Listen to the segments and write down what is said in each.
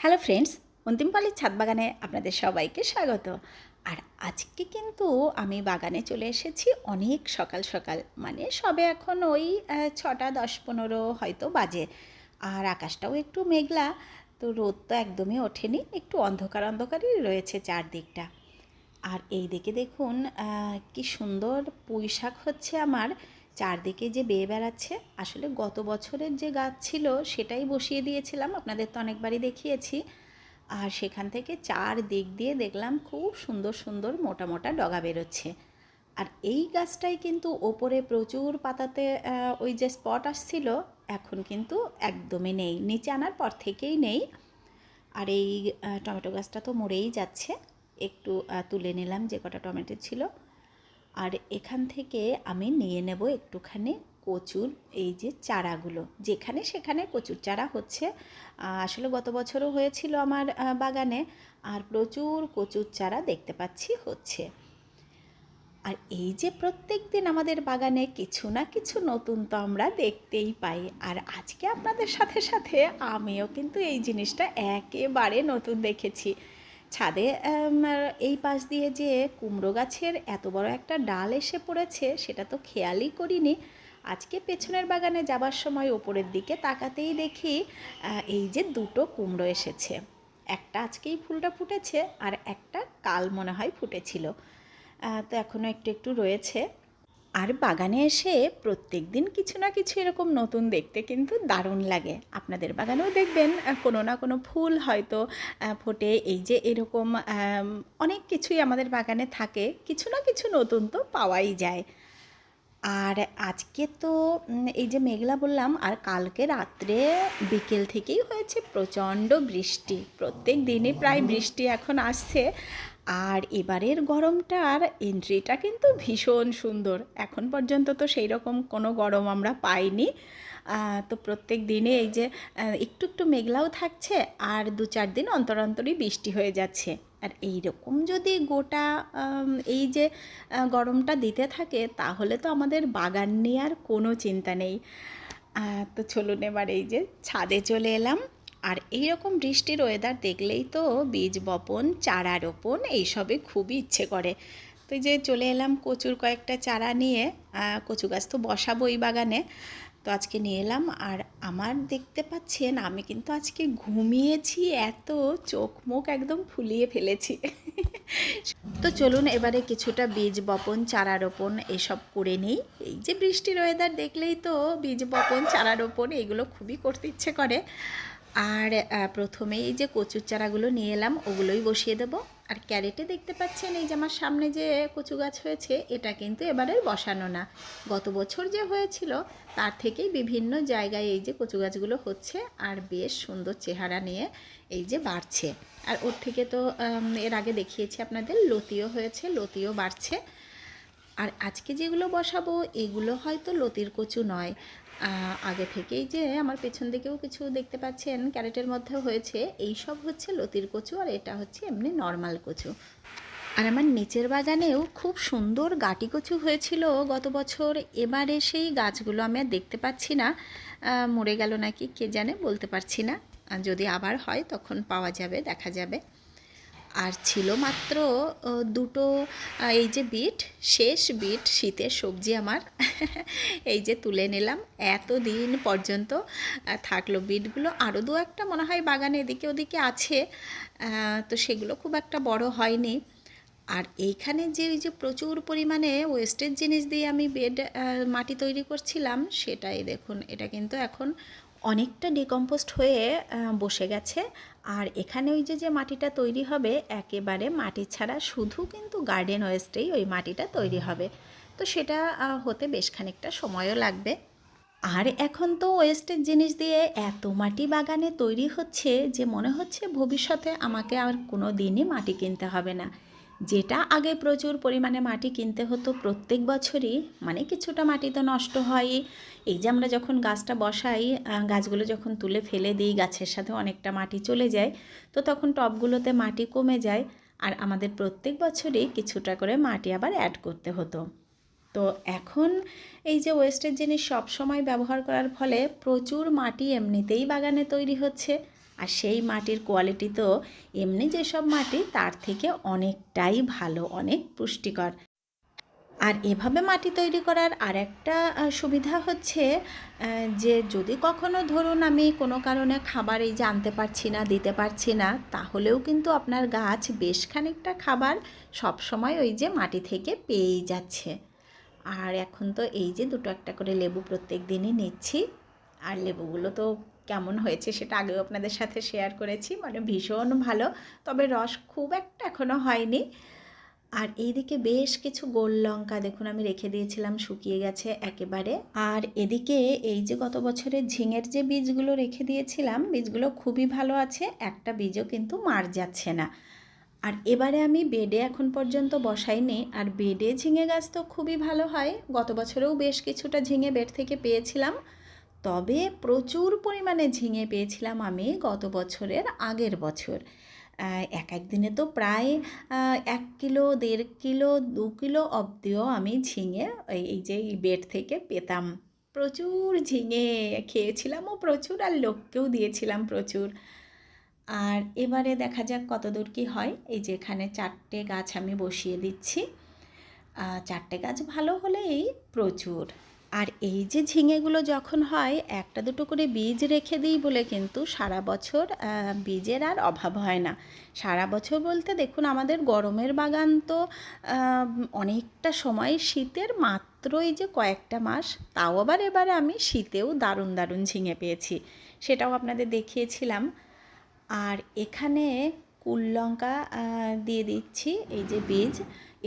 Hello friends অন্তিমপালির ছাদ বাগানে আপনাদের সবাইকে স্বাগত। আর আজকে কিন্তু আমি বাগানে চলে এসেছি অনেক সকাল সকাল মানে সবে এখন ওই ছটা দশ পনেরো হয়তো বাজে। আর আকাশটাও একটু মেঘলা, তো রোদ তো একদমই ওঠেনি, একটু অন্ধকার অন্ধকারই রয়েছে চারদিকটা। আর এই দিকে দেখুন কি সুন্দর পুঁই শাক হচ্ছে আমার। চারদিকে যে বেয়ে বেড়াচ্ছে, আসলে গত বছরের যে গাছ ছিল সেটাই বসিয়ে দিয়েছিলাম, আপনাদের তো অনেকবারই দেখিয়েছি। আর সেখান থেকে চার দিক দিয়ে দেখলাম খুব সুন্দর সুন্দর মোটা মোটা ডগা বেরোচ্ছে। আর এই গাছটাই কিন্তু ওপরে প্রচুর পাতাতে ওই যে স্পট আসছিল, এখন কিন্তু একদমই নেই, নিচে আনার পর থেকেই নেই। আর এই টমেটো গাছটা তো মরেই যাচ্ছে। একটু তুলে নিলাম যে কটা টমেটো ছিল। আর এখান থেকে আমি নিয়ে নেব একটুখানি কচুর এই যে চারাগুলো। যেখানে সেখানে কচুর চারা হচ্ছে। আসলে গত বছরও হয়েছিল আমার বাগানে। আর প্রচুর কচুর চারা দেখতে পাচ্ছি হচ্ছে। আর এই যে প্রত্যেক দিন আমাদের বাগানে কিছু না কিছু নতুন তো আমরা দেখতেই পাই। আর আজকে আপনাদের সাথে সাথে আমিও কিন্তু এই জিনিসটা একেবারে নতুন দেখেছি। ছাদে এই পাশ দিয়ে যে কুমড়ো গাছের এত বড় একটা ডাল এসে পড়েছে, সেটা তো খেয়ালই করিনি। আজকে পেছনের বাগানে যাবার সময় ওপরের দিকে তাকাতেই দেখি এই যে দুটো কুমড়ো এসেছে। একটা আজকেই ফুলটা ফুটেছে, আর একটা কাল মনে হয় ফুটেছিল। তো এখনও একটু একটু রয়েছে। আর বাগানে এসে প্রত্যেক দিন কিছু না কিছু এরকম নতুন দেখতে কিন্তু দারুণ লাগে। আপনাদের বাগানেও দেখবেন কোনো না কোনো ফুল হয়তো ফোটে। এই যে এরকম অনেক কিছুই আমাদের বাগানে থাকে, কিছু না কিছু নতুন তো পাওয়াই যায়। আর আজকে তো এই যে মেঘলা বললাম, আর কালকে রাত্রে বিকেল থেকেই হয়েছে প্রচণ্ড বৃষ্টি। প্রত্যেক দিনই প্রায় বৃষ্টি এখন আসছে। আর এবারের গরমটার এন্ট্রিটা কিন্তু ভীষণ সুন্দর। এখন পর্যন্ত তো সেই রকম কোনো গরম আমরা পাইনি। তো প্রত্যেক দিনে এই যে একটু একটু মেঘলাও থাকছে আর দু চার দিন অন্তর অন্তরই বৃষ্টি হয়ে যাচ্ছে। আর এই রকম যদি গোটা এই যে গরমটা দিতে থাকে তাহলে তো আমাদের বাগান নিয়ে আর কোনো চিন্তা নেই। তো চলুন এবার এই যে, ছাদে চলে এলাম। আর এই রকম বৃষ্টির ওয়েদার দেখলেই তো বীজ বপন, চারা রোপণ এইসবে খুবই ইচ্ছে করে। তো যে চলে এলাম কচুর কয়েকটা চারা নিয়ে কচু গাছ তো বসাবো এই বাগানে। তো আজকে নিয়ে এলাম আর আমার দেখতে পাচ্ছেন, আমি কিন্তু আজকে ঘুমিয়েছি, এত চোখ মুখ একদম ফুলিয়ে ফেলেছি। তো চলুন এবারে কিছুটা বীজ বপন, চারা রোপণ এসব করে নিই। এই যে বৃষ্টির ওয়েদার দেখলেই তো বীজ বপন, চারা রোপণ এগুলো খুবই করতে ইচ্ছে করে। আর প্রথমে এই যে কচুর চারাগুলো নিয়ে এলাম, ওগুলোই বসিয়ে দেবো। আর ক্যারেটে দেখতে পাচ্ছেন এই যে আমার সামনে যে কচু গাছ হয়েছে, এটা কিন্তু এবারে বসানো না। গত বছর যে হয়েছিল, তার থেকেই বিভিন্ন জায়গায় এই যে কচু গাছগুলো হচ্ছে, আর বেশ সুন্দর চেহারা নিয়ে এই যে বাড়ছে। আর ওর থেকে তো এর আগে দেখিয়েছি আপনাদের, লতিও হয়েছে, লতিও বাড়ছে। আর আজকে যেগুলো বসাবো, এগুলো হয়তো লতির কচু নয়। আগে থেকেই যে আমার পেছন দিকেও কিছু দেখতে পাচ্ছেন, ক্যারেটের মধ্যে হয়েছে। এই সব হচ্ছে লতির কচু আর এটা হচ্ছে এমনি নর্মাল কচু। আর আমার নিচের বাগানেও খুব সুন্দর গাটি কচু হয়েছিল গত বছর। এবারে সেই গাছগুলো আমি আর দেখতে পাচ্ছি না। মরে গেল নাকি কে জানে বলতে পারছি না। যদি আবার হয় তখন পাওয়া যাবে, দেখা যাবে। আর ছিল মাত্র দুটো এই যে বিট, শেষ বিট, শীতের সবজি আমার, এই যে তুলে নিলাম। এতদিন পর্যন্ত থাকল বিটগুলো। আরও দু একটা মনে হয় বাগানে এদিকে ওদিকে আছে তো সেগুলো খুব একটা বড় হয়নি। আর এইখানে যে ওই যে প্রচুর পরিমাণে ওয়েস্টেজ জিনিস দিয়ে আমি বেড মাটি তৈরি করছিলাম, সেটাই দেখুন, এটা কিন্তু এখন অনেকটা ডিকম্পোস্ট হয়ে বসে গেছে। আর এখানে ওই যে যে মাটিটা তৈরি হবে, একেবারে মাটি ছাড়া শুধু কিন্তু গার্ডেন ওয়েস্টেই ওই মাটিটা তৈরি হবে। তো সেটা হতে বেশ খানিকটা সময়ও লাগবে। আর এখন তো ওয়েস্টের জিনিস দিয়ে এত মাটি বাগানে তৈরি হচ্ছে যে মনে হচ্ছে ভবিষ্যতে আমাকে আর কোনো দিনই মাটি কিনতে হবে না। যেটা আগে প্রচুর পরিমাণে মাটি কিনতে হতো প্রত্যেক বছরই মানে কিছুটা মাটি তো নষ্ট হয়। এই যে আমরা যখন গাছটা বসাই গাছগুলো যখন তুলে ফেলে দিই, গাছের সাথে অনেকটা মাটি চলে যায়, তো তখন টবগুলোতে মাটি কমে যায় আর আমাদের প্রত্যেক বছরই কিছুটা করে মাটি আবার অ্যাড করতে হতো। তো এখন এই যে ওয়েস্টের জিনিস সব সময় ব্যবহার করার ফলে প্রচুর মাটি এমনিতেই বাগানে তৈরি হচ্ছে। আর সেই মাটির কোয়ালিটি তো এমনি যেসব মাটি, তার থেকে অনেকটাই ভালো, অনেক পুষ্টিকর। আর এভাবে মাটি তৈরি করার আর একটা সুবিধা হচ্ছে যে যদি কখনো ধরুন আমি কোনো কারণে খাবার এই যে আনতে পারছি না, দিতে পারছি না, তাহলেও কিন্তু আপনার গাছ বেশ খানিকটা খাবার সব সময় ওই যে মাটি থেকে পেয়েই যাচ্ছে। আর এখন তো এই যে দুটো একটা করে লেবু প্রত্যেক দিনই নিচ্ছি, আর লেবুগুলো তো কেমন হয়েছে সেটা আগেও আপনাদের সাথে শেয়ার করেছি। মানে ভীষণ ভালো। তবে রস খুব একটা এখনও হয়নি। আর এইদিকে বেশ কিছু গোল লঙ্কা দেখুন, আমি রেখে দিয়েছিলাম, শুকিয়ে গেছে একেবারে। আর এদিকে এই যে গত বছরের ঝিঙের যে বীজগুলো রেখে দিয়েছিলাম, বীজগুলো খুবই ভালো আছে, একটা বীজও কিন্তু মার যাচ্ছে না। আর এবারে আমি বেডে এখন পর্যন্ত বসাইনি। আর বেডে ঝিঙে গাছ তো খুবই ভালো হয়। গত বছরেও বেশ কিছুটা ঝিঙে বেড থেকে পেয়েছিলাম। তবে প্রচুর পরিমাণে ঝিঙে পেয়েছিলাম আমি গত বছরের আগের বছর। এক এক দিনে তো প্রায় এক কিলো, দেড় কিলো, দু কিলো অবধিও আমি ঝিঙে এই যে এই বেড থেকে পেতাম। প্রচুর ঝিঙে খেয়েছিলামও প্রচুর আর লোককেও দিয়েছিলাম প্রচুর। আর এবারে দেখা যাক কতদূর কী হয়। এই যে এখানে চারটে গাছ আমি বসিয়ে দিচ্ছি। চারটে গাছ ভালো হলেই প্রচুর। আর এই যে ঝিঙেগুলো যখন হয়, একটা দুটো করে বীজ রেখে দিই বলে কিন্তু সারা বছর বীজের আর অভাব হয় না। সারা বছর বলতে দেখুন আমাদের গরমের বাগান তো অনেকটা সময় শীতের মাত্রই যে কয়েকটা মাস, তাও আবার এবারে আমি শীতেও দারুণ দারুণ ঝিঙে পেয়েছি। সেটাও আপনাদের দেখিয়েছিলাম। আর এখানে কুল লঙ্কা দিয়ে দিচ্ছি, এই যে বীজ।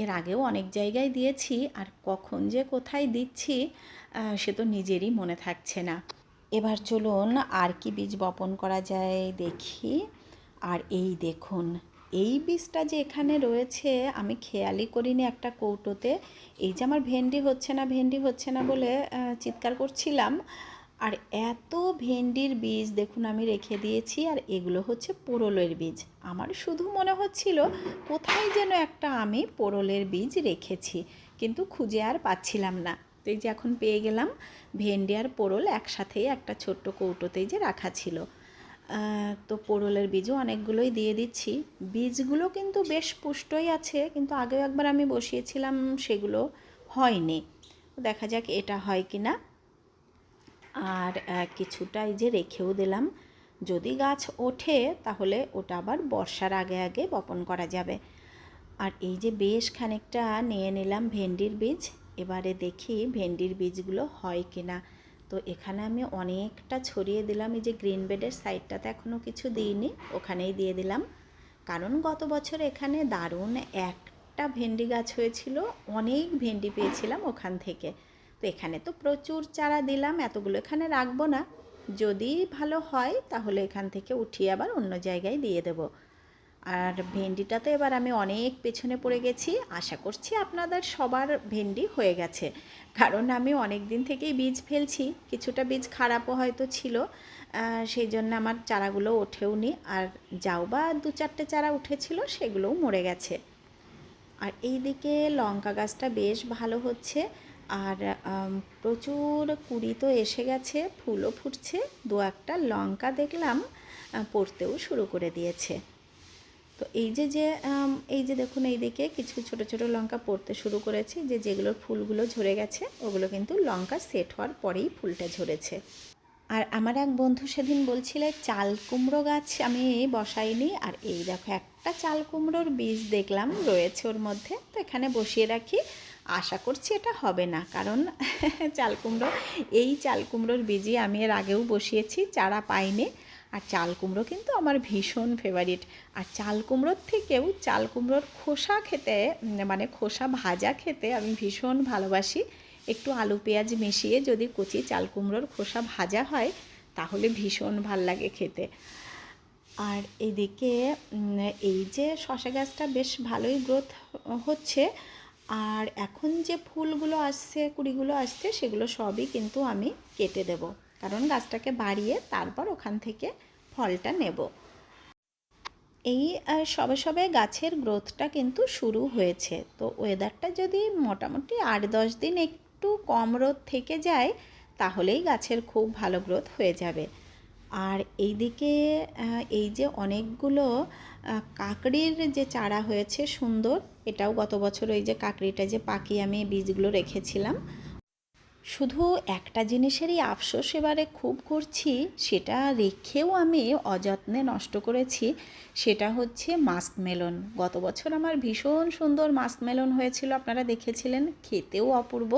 এর আগেও অনেক জায়গায় দিয়েছি, আর কখন যে কোথায় দিচ্ছি সে তো নিজেরই মনে থাকছে না। এবার চলুন আর কি বীজ বপন করা যায় দেখি। আর এই দেখুন, এই বীজটা যে এখানে রয়েছে, আমি খেয়ালই করিনি একটা কৌটোতে। এই যে আমার ভেন্ডি হচ্ছে না, ভেন্ডি হচ্ছে না বলে চিৎকার করছিলাম আর এত ভেন্ডির বীজ দেখুন আমি রেখে দিয়েছি, আর এগুলো হচ্ছে পোড়লের বীজ। আমার শুধু মনে হচ্ছিল কোথায় যেন একটা আমি পোড়লের বীজ রেখেছি, কিন্তু খুঁজে আর পাচ্ছিলাম না। তো এই যে এখন পেয়ে গেলাম ভেন্ডি আর পোড়ল একসাথেই একটা ছোট্ট কৌটোতেই যে রাখা ছিল। তো পোড়লের বীজও অনেকগুলোই দিয়ে দিচ্ছি। বীজগুলো কিন্তু বেশ পুষ্টই আছে, কিন্তু আগেও একবার আমি বসিয়েছিলাম, সেগুলো হয়নি। দেখা যাক এটা হয় কি না আর কিছুটা এই যে রেখেও দিলাম। যদি গাছ ওঠে, তাহলে ওটা আবার বর্ষার আগে আগে বপন করা যাবে। আর এই যে বেশ খানিকটা নিয়ে নিলাম ভেন্ডির বীজ, এবারে দেখি ভেন্ডির বীজগুলো হয় কিনা। তো এখানে আমি অনেকটা ছড়িয়ে দিলাম, এই যে গ্রিন বেডের সাইডটাতে এখনও কিছু দিইনি, ওখানেই দিয়ে দিলাম। কারণ গত বছর এখানে দারুণ একটা ভেন্ডি গাছ হয়েছিল, অনেক ভেন্ডি পেয়েছিলাম ওখান থেকে। তো এখানে তো প্রচুর চারা দিলাম, এতগুলো এখানে রাখব না। যদি ভালো হয় তাহলে এখান থেকে উঠিয়ে আবার অন্য জায়গায় দিয়ে দেবো। আর ভেন্ডিটা তো এবার আমি অনেক পেছনে পড়ে গেছি, আশা করছি আপনাদের সবার ভেন্ডি হয়ে গেছে। কারণ আমি অনেক দিন থেকেই বীজ ফেলছি, কিছুটা বীজ খারাপও হয়তো ছিল সেই জন্য আমার চারাগুলো ওঠেও নি। আর যাও বা দু চারটে চারা উঠেছিল সেগুলোও মরে গেছে। আর এইদিকে লঙ্কা গাছটা বেশ ভালো হচ্ছে আর প্রচুর কুড়ি তো এসে গেছে, ফুলও ফুটছে, দু একটা লঙ্কা দেখলাম পড়তেও শুরু করে দিয়েছে। তো এই যে যে এই যে দেখুন এইদিকে কিছু ছোট ছোট লঙ্কা পড়তে শুরু করেছে, যে, যেগুলোর ফুলগুলো ঝরে গেছে, ওগুলো কিন্তু লঙ্কা সেট হওয়ার পরেই ফুলটা ঝরেছে। আর আমার এক বন্ধু সেদিন বলছিলে, চাল কুমড়ো গাছ আমি বসাইনি। আর এই দেখো একটা চাল কুমড়োর বীজ দেখলাম রয়েছে ওর মধ্যে, তো এখানে বসিয়ে রাখি। আশা করছি এটা হবে না। কারণ চাল কুমড়ো, এই চাল কুমড়োর বীজই আমি এর আগেও বসিয়েছি, চারা পাইনি। আর চাল কুমড়ো কিন্তু আমার ভীষণ ফেভারিট আর চাল কুমড়োর থেকেও চাল কুমড়োর খোসা খেতে মানে খোসা ভাজা খেতে আমি ভীষণ ভালোবাসি। একটু আলু পেঁয়াজ মিশিয়ে যদি কচি চাল কুমড়োর খোসা ভাজা হয়, তাহলে ভীষণ ভালো লাগে খেতে। আর এদিকে এই যে শশা গাছটা বেশ ভালোই গ্রোথ হচ্ছে। আর এখন যে ফুলগুলো আসছে, কুড়িগুলো আসছে, সেগুলো সবই কিন্তু আমি কেটে দেব। কারণ গাছটাকে বাড়িয়ে তারপর ওখান থেকে ফলটা নেব। এই সবে সবে গাছের গ্রোথটা কিন্তু শুরু হয়েছে। তো ওয়েদারটা যদি মোটামুটি আট দশ দিন একটু কম রোদ থেকে যায়, তাহলেই গাছের খুব ভালো গ্রোথ হয়ে যাবে। আর এইদিকে এই যে অনেকগুলো কাকড়ির যে চারা হয়েছে সুন্দর, এটাও গত বছর ওই যে কাকড়িটা যে পাকিয়ে আমি বীজগুলো রেখেছিলাম। শুধু একটা জিনিসেরই আফসোস এবারে খুব করছি, সেটা রেখেও আমি অযত্নে নষ্ট করেছি, সেটা হচ্ছে মাস্ক মেলন। গত বছর আমার ভীষণ সুন্দর মাস্ক মেলন হয়েছিল, আপনারা দেখেছিলেন, খেতেও অপূর্ব।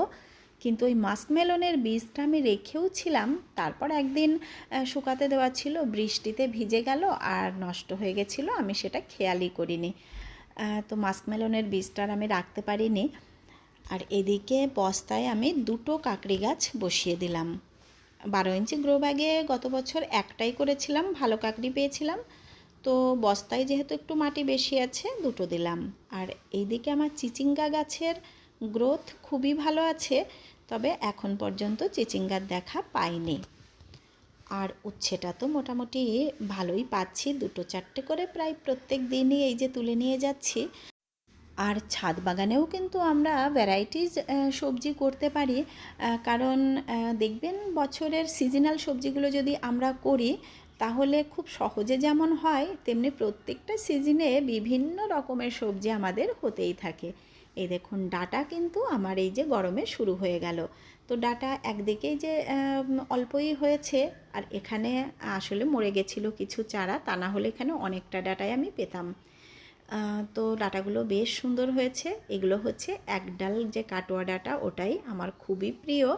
কিন্তু ওই মাস্ক মেলনের বীজটা আমি রেখেও ছিলাম। তারপর একদিন শুকাতে দেওয়া ছিল, বৃষ্টিতে ভিজে গেল আর নষ্ট হয়ে গেছিল, আমি সেটা খেয়ালই করিনি। তো মাস্ক মেলনের বীজটা আমি রাখতে পারিনি। আর এদিকে বস্তায় আমি দুটো কাকড়ি গাছ বসিয়ে দিলাম। বারো ইঞ্চি গ্রো ব্যাগে গত বছর একটাই করেছিলাম, ভালো কাকড়ি পেয়েছিলাম। তো বস্তায় যেহেতু একটু মাটি বেশি আছে, দুটো দিলাম। আর এইদিকে আমার চিচিঙ্গা গাছের গ্রোথ খুবই ভালো আছে। তবে এখন পর্যন্ত চিচিঙ্গার দেখা পাইনি। আর উচ্ছেটা তো মোটামুটি ভালোই পাচ্ছি, দুটো চারটে করে প্রায় প্রত্যেক দিনই এই যে তুলে নিয়ে যাচ্ছি। আর ছাদ বাগানেও কিন্তু আমরা ভ্যারাইটিস সবজি করতে পারি। কারণ দেখবেন বছরের সিজনাল সবজিগুলো যদি আমরা করি, তাহলে খুব সহজে যেমন হয়, তেমনি প্রত্যেকটা সিজনে বিভিন্ন রকমের সবজি আমাদের হতেই থাকে। এই দেখুন, ডাটা কিন্তু আমার এই যে গরমে শুরু হয়ে গেল। তো ডাটা একদিকেই যে অল্পই হয়েছে, আর এখানে আসলে মরে গেছিল কিছু চারা, তা না হলে এখানে অনেকটা ডাটাই আমি পেতাম। তো ডাটাগুলো বেশ সুন্দর হয়েছে। এগুলো হচ্ছে এক ডাল যে কাটোয়া ডাটা, ওটাই আমার খুবই প্রিয়।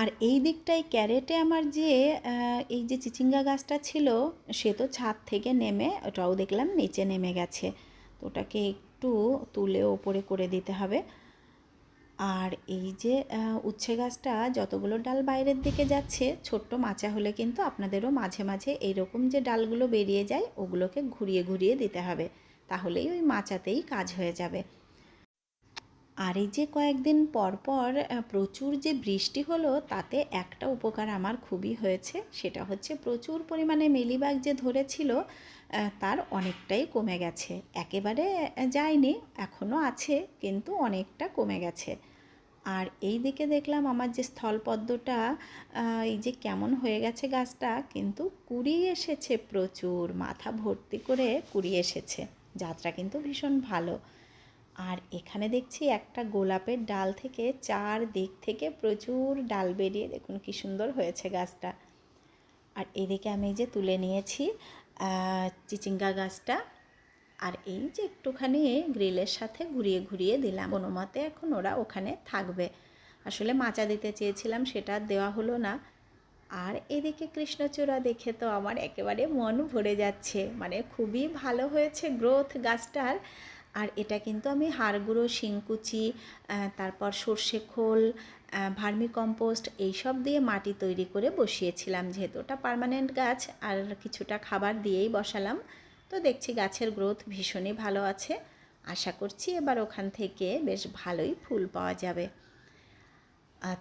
আর এই দিকটায় ক্যারেটে আমার যে এই যে চিচিঙ্গা গাছটা ছিল, সে তো ছাদ থেকে নেমে, ওটাও দেখলাম নিচে নেমে গেছে। তো ওটাকে একটু তুলে ওপরে করে দিতে হবে। আর এই যে উচ্ছে গাছটা যতগুলো ডাল বাইরের দিকে যাচ্ছে, ছোট্ট মাচা হলে কিন্তু আপনাদেরও মাঝে মাঝে এইরকম যে ডালগুলো বেরিয়ে যায়, ওগুলোকে ঘুরিয়ে ঘুরিয়ে দিতে হবে। তাহলেই ওই মাচাতেই কাজ হয়ে যাবে। আর এই যে কয়েকদিন পর পর প্রচুর যে বৃষ্টি হলো, তাতে একটা উপকার আমার খুবই হয়েছে। সেটা হচ্ছে প্রচুর পরিমাণে মেলিবাগ যে ধরেছিল তার অনেকটাই কমে গেছে। একেবারে যায়নি এখনও আছে, কিন্তু অনেকটা কমে গেছে। আর এই দিকে দেখলাম আমার যে স্থলপদ্মটা এই যে কেমন হয়ে গেছে গাছটা, কিন্তু কুড়ি এসেছে প্রচুর, মাথা ভর্তি করে কুড়ি এসেছে। যাত্রা কিন্তু ভীষণ ভালো। আর এখানে দেখছি একটা গোলাপের ডাল থেকে চার দিক থেকে প্রচুর ডাল বেরিয়ে, দেখুন কি সুন্দর হয়েছে গাছটা। আর এদিকে আমি যে তুলে নিয়েছি চিচিঙ্গা গাছটা আর এই যে একটুখানি গ্রিলের সাথে ঘুরিয়ে ঘুরিয়ে দিলাম। কোনো মতে এখন ওরা ওখানে থাকবে। আসলে মাচা দিতে চেয়েছিলাম, সেটা দেওয়া হলো না। আর এদিকে কৃষ্ণচূড়া দেখে তো আমার একেবারে মন ভরে যাচ্ছে। মানে খুবই ভালো হয়েছে গ্রোথ গাছটার। আর এটা কিন্তু আমি হাড়গুঁড়ো, শিংকুচি তারপর সর্ষে খোল ভার্মি কম্পোস্ট এইসব দিয়ে মাটি তৈরি করে বসিয়েছিলাম, যেহেতু ওটা পার্মানেন্ট গাছ আর কিছুটা খাবার দিয়েই বসালাম। তো দেখছি গাছের গ্রোথ ভীষণই ভালো আছে। আশা করছি এবার ওখান থেকে বেশ ভালোই ফুল পাওয়া যাবে।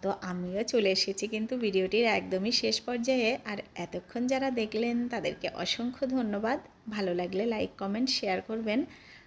তো আমিও চলে এসেছি কিন্তু ভিডিওটির একদমই শেষ পর্যায়ে। আর এতক্ষণ যারা দেখলেন তাদেরকে অসংখ্য ধন্যবাদ। ভালো লাগলে লাইক কমেন্ট শেয়ার করবেন।